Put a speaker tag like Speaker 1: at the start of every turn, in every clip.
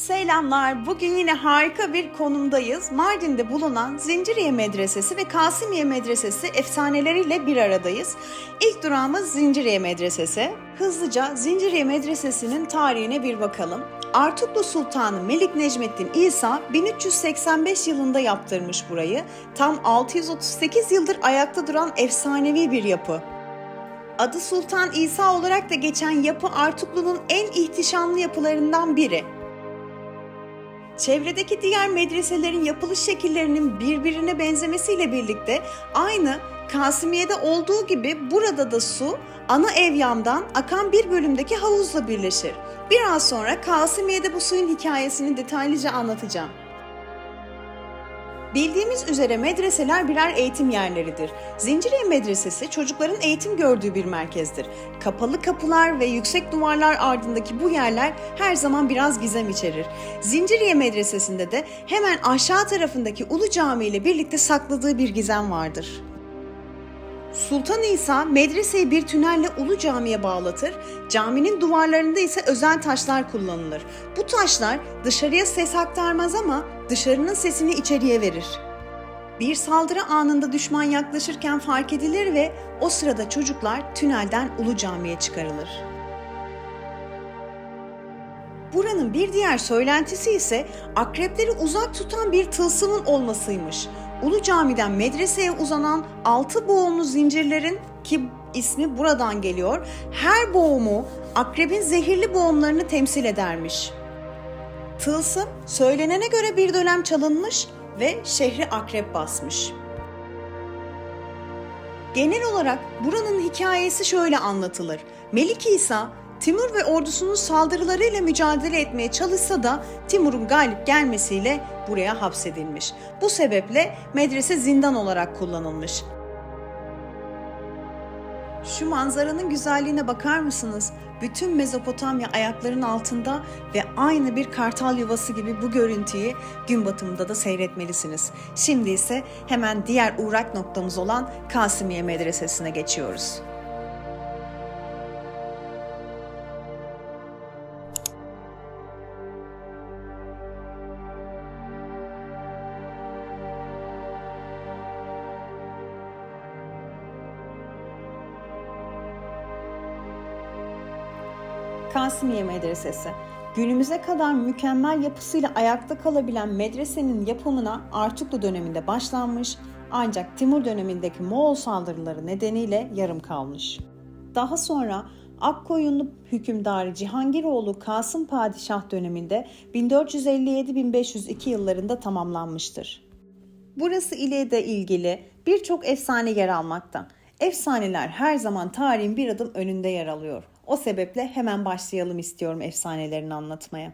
Speaker 1: Selamlar. Bugün yine harika bir konumdayız. Mardin'de bulunan Zinciriye Medresesi ve Kasimiye Medresesi efsaneleriyle bir aradayız. İlk durağımız Zinciriye Medresesi. Hızlıca Zinciriye Medresesi'nin tarihine bir bakalım. Artuklu Sultanı Melik Necmettin İsa 1385 yılında yaptırmış burayı. Tam 638 yıldır ayakta duran efsanevi bir yapı. Adı Sultan İsa olarak da geçen yapı Artuklu'nun en ihtişamlı yapılarından biri. Çevredeki diğer medreselerin yapılış şekillerinin birbirine benzemesiyle birlikte aynı Kasimiye'de olduğu gibi burada da su ana evyamdan akan bir bölümdeki havuzla birleşir. Biraz sonra Kasimiye'de bu suyun hikayesini detaylıca anlatacağım. Bildiğimiz üzere medreseler birer eğitim yerleridir. Zinciriye Medresesi çocukların eğitim gördüğü bir merkezdir. Kapalı kapılar ve yüksek duvarlar ardındaki bu yerler her zaman biraz gizem içerir. Zinciriye Medresesi'nde de hemen aşağı tarafındaki Ulu Cami ile birlikte sakladığı bir gizem vardır. Sultan İsa medreseyi bir tünelle Ulu Cami'ye bağlatır. Caminin duvarlarında ise özel taşlar kullanılır. Bu taşlar dışarıya ses aktarmaz ama dışarının sesini içeriye verir. Bir saldırı anında düşman yaklaşırken fark edilir ve o sırada çocuklar tünelden Ulu Cami'ye çıkarılır. Buranın bir diğer söylentisi ise akrepleri uzak tutan bir tılsımın olmasıymış. Ulu Cami'den medreseye uzanan altı boğumlu zincirlerin ki ismi buradan geliyor, her boğumu akrebin zehirli boğumlarını temsil edermiş. Tılsım söylenene göre bir dönem çalınmış ve şehri akrep basmış. Genel olarak buranın hikayesi şöyle anlatılır. Melik İsa Timur ve ordusunun saldırılarıyla mücadele etmeye çalışsa da Timur'un galip gelmesiyle buraya hapsedilmiş. Bu sebeple medrese zindan olarak kullanılmış. Şu manzaranın güzelliğine bakar mısınız? Bütün Mezopotamya ayakların altında ve aynı bir kartal yuvası gibi bu görüntüyü gün batımında da seyretmelisiniz. Şimdi ise hemen diğer uğrak noktamız olan Kasimiye Medresesi'ne geçiyoruz. Kasimiye Medresesi. Günümüze kadar mükemmel yapısıyla ayakta kalabilen medresenin yapımına Artuklu döneminde başlanmış ancak Timur dönemindeki Moğol saldırıları nedeniyle yarım kalmış. Daha sonra Akkoyunlu hükümdarı Cihangiroğlu Kasım Padişah döneminde 1457-1502 yıllarında tamamlanmıştır. Burası ile de ilgili birçok efsane yer almakta. Efsaneler her zaman tarihin bir adım önünde yer alıyor. O sebeple hemen başlayalım istiyorum efsanelerini anlatmaya.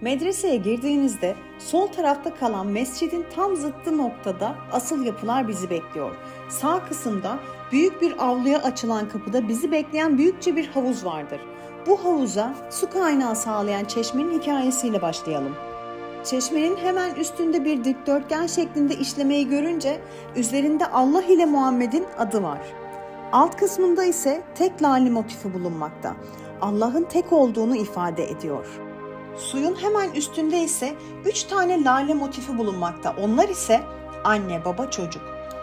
Speaker 1: Medreseye girdiğinizde sol tarafta kalan mescidin tam zıttı noktada asıl yapılar bizi bekliyor. Sağ kısımda büyük bir avluya açılan kapıda bizi bekleyen büyükçe bir havuz vardır. Bu havuza su kaynağı sağlayan çeşmenin hikayesiyle başlayalım. Çeşmenin hemen üstünde bir dikdörtgen şeklinde işlemeyi görünce üzerinde Allah ile Muhammed'in adı var. Alt kısmında ise tek lale motifi bulunmakta. Allah'ın tek olduğunu ifade ediyor. Suyun hemen üstünde ise üç tane lale motifi bulunmakta. Onlar ise anne, baba, çocuk.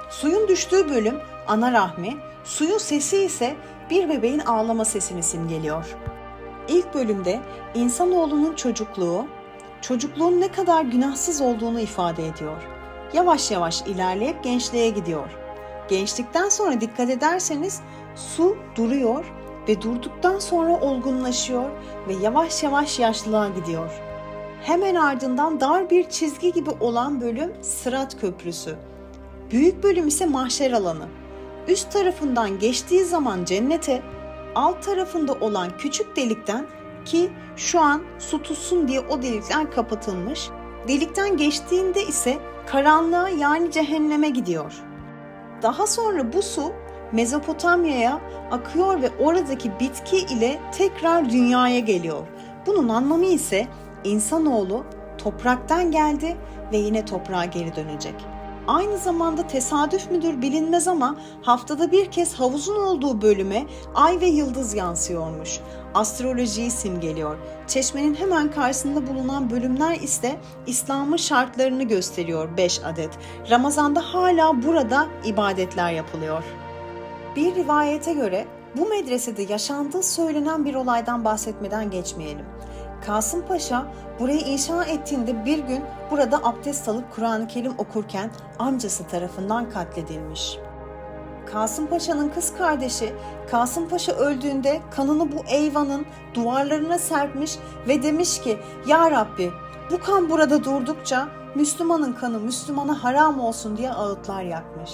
Speaker 1: Suyun düştüğü bölüm ana rahmi, suyun sesi ise bir bebeğin ağlama sesini simgeliyor. İlk bölümde insanoğlunun çocukluğu, çocukluğun ne kadar günahsız olduğunu ifade ediyor. Yavaş yavaş ilerleyip gençliğe gidiyor. Gençlikten sonra dikkat ederseniz su duruyor ve durduktan sonra olgunlaşıyor ve yavaş yavaş yaşlılığa gidiyor. Hemen ardından dar bir çizgi gibi olan bölüm Sırat Köprüsü. Büyük bölüm ise mahşer alanı. Üst tarafından geçtiği zaman cennete, alt tarafında olan küçük delikten ki şu an su tutsun diye o delikler kapatılmış. Delikten geçtiğinde ise karanlığa yani cehenneme gidiyor. Daha sonra bu su Mezopotamya'ya akıyor ve oradaki bitki ile tekrar dünyaya geliyor. Bunun anlamı ise insanoğlu topraktan geldi ve yine toprağa geri dönecek. Aynı zamanda tesadüf müdür bilinmez ama haftada bir kez havuzun olduğu bölüme ay ve yıldız yansıyormuş. Astrolojiyi simgeliyor. Çeşmenin hemen karşısında bulunan bölümler ise İslam'ın şartlarını gösteriyor 5 adet. Ramazanda hala burada ibadetler yapılıyor. Bir rivayete göre bu medresede yaşandığı söylenen bir olaydan bahsetmeden geçmeyelim. Kasım Paşa burayı inşa ettiğinde bir gün burada abdest alıp Kur'an-ı Kerim okurken amcası tarafından katledilmiş. Kasım Paşa'nın kız kardeşi Kasım Paşa öldüğünde kanını bu eyvanın duvarlarına serpmiş ve demiş ki Ya Rabbi bu kan burada durdukça Müslümanın kanı Müslümana haram olsun diye ağıtlar yakmış.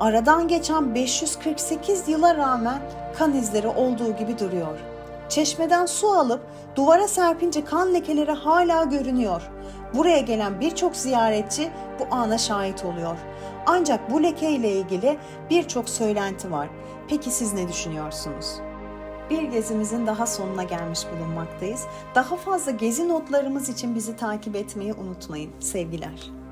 Speaker 1: Aradan geçen 548 yıla rağmen kan izleri olduğu gibi duruyor. Çeşmeden su alıp duvara serpince kan lekeleri hala görünüyor. Buraya gelen birçok ziyaretçi bu ana şahit oluyor. Ancak bu leke ile ilgili birçok söylenti var. Peki siz ne düşünüyorsunuz? Bir gezimizin daha sonuna gelmiş bulunmaktayız. Daha fazla gezi notlarımız için bizi takip etmeyi unutmayın. Sevgiler.